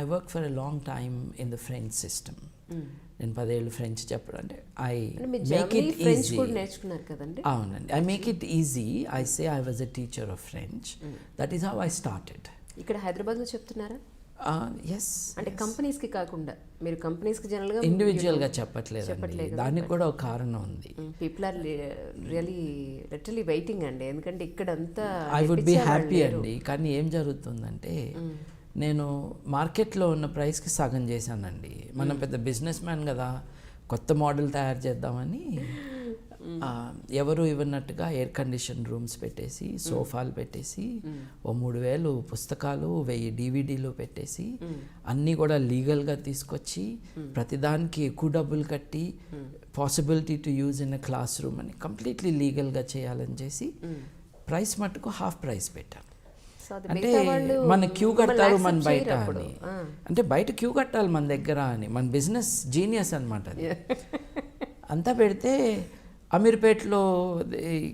I work for a long time in the French system నేను పదేళ్ళు French చెప్పడం అంటే ఐ మేక్ ఇట్ ఈజీ నేర్చుకున్నారు కదండి? అవునండి. I make it easy I say I was a teacher of French that is how I started ఇక్కడ హైదరాబాద్లో చెప్తున్నారా? ఎస్ అంటే కంపెనీస్కి కాకుండా మీరు కంపెనీస్కి జనరల్గా ఇండివిజువల్గా చెప్పట్లేదు దానికి కూడా ఒక కారణం ఉంది. People are really literally waiting అండి. ఎందుకంటే ఇక్కడ అంతా ఐ వుడ్ బి హ్యాపీ. అండి. కానీ ఏం జరుగుతుందంటే నేను మార్కెట్లో ఉన్న ప్రైస్కి సగం చేశానండి. మనం పెద్ద బిజినెస్ మ్యాన్ కదా కొత్త మోడల్ తయారు చేద్దామని ఎవరు ఇవ్వనట్టుగా ఎయిర్ కండిషన్ రూమ్స్ పెట్టేసి సోఫాలు పెట్టేసి ఓ మూడు వేలు పుస్తకాలు వెయ్యి డీవీడీలు పెట్టేసి అన్నీ కూడా లీగల్గా తీసుకొచ్చి ప్రతిదానికి ఎక్కువ డబ్బులు కట్టి possibility to use in a classroom అని కంప్లీట్లీ లీగల్గా చేయాలని చేసి ప్రైస్ మట్టుకు హాఫ్ ప్రైస్ పెట్టాను. అంటే మన క్యూ కడతారు మన బయట. అని. అంటే బయట క్యూ కట్టాలి మన దగ్గర అని. మన బిజినెస్ జీనియస్ అనమాట అది. అంతా పెడితే అమీర్పేటలో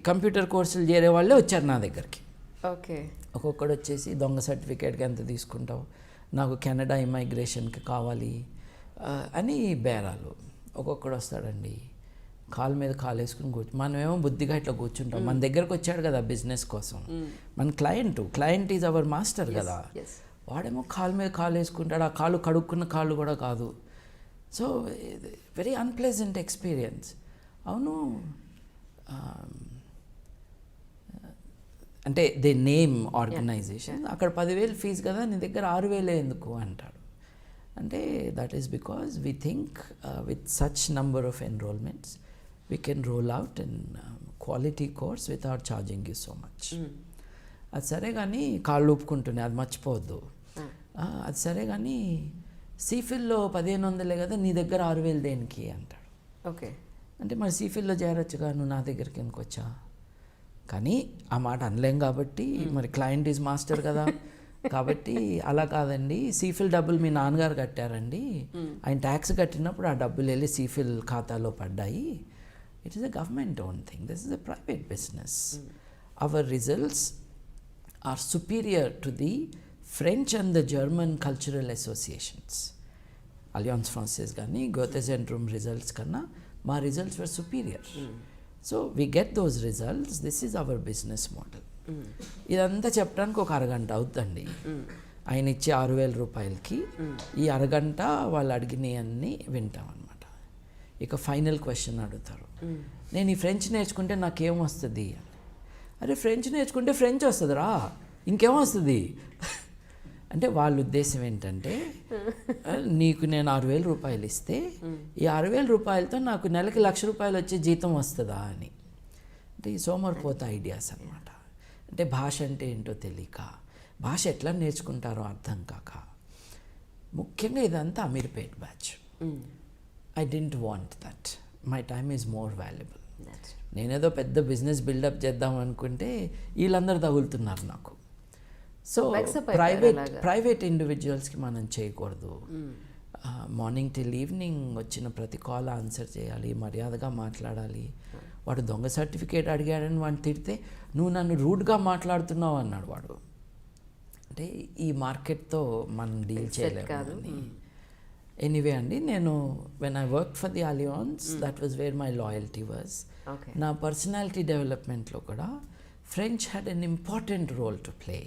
కంప్యూటర్ కోర్సులు చేరే వాళ్ళే వచ్చారు నా దగ్గరికి. ఓకే. ఒక్కొక్కడు వచ్చేసి దొంగ సర్టిఫికేట్కి ఎంత తీసుకుంటావు? నాకు కెనడా ఇమైగ్రేషన్కి కావాలి అని బేరాలు. ఒక్కొక్కడు వస్తాడండి. కాలు మీద కాలు వేసుకుని కూర్చు మనమేమో బుద్ధిగా ఇట్లా కూర్చుంటాం. మన దగ్గరకు వచ్చాడు కదా బిజినెస్ కోసం. మన client client is our master కదా. వాడేమో కాలు మీద కాలు వేసుకుంటాడు ఆ కాలు కడుక్కున్న కాళ్ళు కూడా కాదు. సో వెరీ అన్ప్లెజెంట్ ఎక్స్పీరియన్స్ అవును అంటే దే నేమ్ ఆర్గనైజేషన్. అక్కడ పదివేలు ఫీజు కదా నీ దగ్గర ఆరు వేలే ఎందుకు అంటాడు. అంటే that is because we think with such number of enrolments we can roll out in quality course without charging you so much అది సరే కానీ కాళ్ళు ఊపుకుంటున్నాయి అది మర్చిపోవద్దు. ఆ, అది సరే కానీ సీఫిల్లో పదిహేను వందలే కదా నీ దగ్గర ఆరు వేలు దేనికి అంటాడు. ఓకే. అంటే మరి సీఫిల్లో చేరొచ్చుగా నువ్వు నా దగ్గరికి ఎందుకు వచ్చా? కానీ ఆ మాట అనలేం కాబట్టి మరి క్లయింట్ ఈజ్ మాస్టర్ కదా. కాబట్టి అలా కాదండి. సీఫిల్ డబ్బులు మీ నాన్నగారు కట్టారండి. ఆయన ట్యాక్స్ కట్టినప్పుడు ఆ డబ్బులు వెళ్ళి సీఫిల్ ఖాతాలో పడ్డాయి. It is a government own thing this is a private business our results are superior to the French and the German cultural associations. Alliance Française కానీ గోతే సెంట్రూమ్ రిజల్ట్స్ కన్నా మా results were superior so we get those results this is our business model ఇదంతా చెప్పడానికి ఒక అరగంట అవుతుందండి ఆయన ఇచ్చే ఆరు వేల రూపాయలకి ఈ అరగంట వాళ్ళు అడిగినవన్నీ వింటాం ఇక ఫైనల్ క్వశ్చన్ అడుగుతారు. నేను ఈ ఫ్రెంచ్ నేర్చుకుంటే నాకేం వస్తుంది? అని అరే ఫ్రెంచ్ నేర్చుకుంటే ఫ్రెంచ్ వస్తుందిరా. ఇంకేం వస్తుంది? అంటే వాళ్ళ ఉద్దేశం ఏంటంటే నీకు నేను ఆరు వేల రూపాయలు ఇస్తే ఈ ఆరు వేల రూపాయలతో నాకు నెలకి లక్ష రూపాయలు వచ్చే జీతం వస్తుందా అని. అంటే ఈ సోమరిపోత ఐడియాస్ అనమాట అంటే భాష అంటే ఏంటో తెలియక భాష ఎట్లా నేర్చుకుంటారో అర్థం కాక ముఖ్యంగా ఇదంతా Ameerpet batch. I don't want that my time is more valuable నేనేదో పెద్ద బిజినెస్ బిల్డప్ చేద్దాం అనుకుంటే వీళ్ళందరూ తగులుతున్నారు నాకు. So private. ప్రైవేట్ ఇండివిజువల్స్కి మనం చేయకూడదు. మార్నింగ్ టిల్ ఈవినింగ్ వచ్చిన ప్రతి కాల్ ఆన్సర్ చేయాలి మర్యాదగా మాట్లాడాలి. వాడు దొంగ సర్టిఫికేట్ అడిగాడని వాడిని తిడితే నువ్వు నన్ను రూడ్గా మాట్లాడుతున్నావు అన్నాడు వాడు. అంటే ఈ మార్కెట్తో మనం డీల్ చేయలేము ఎనీవే అండి నేను when I work for the Alliance that was where my loyalty was నా పర్సనాలిటీ డెవలప్మెంట్లో కూడా French had an important role to play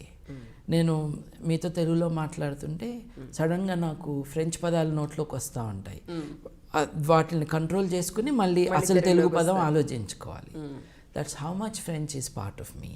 నేను మీతో తెలుగులో మాట్లాడుతుంటే సడన్గా నాకు ఫ్రెంచ్ పదాలు నోట్లోకి వస్తూ ఉంటాయి. ఆ, వాటిని కంట్రోల్ చేసుకుని మళ్ళీ అసలు తెలుగు పదం ఆలోచించుకోవాలి. That's how much French is part of me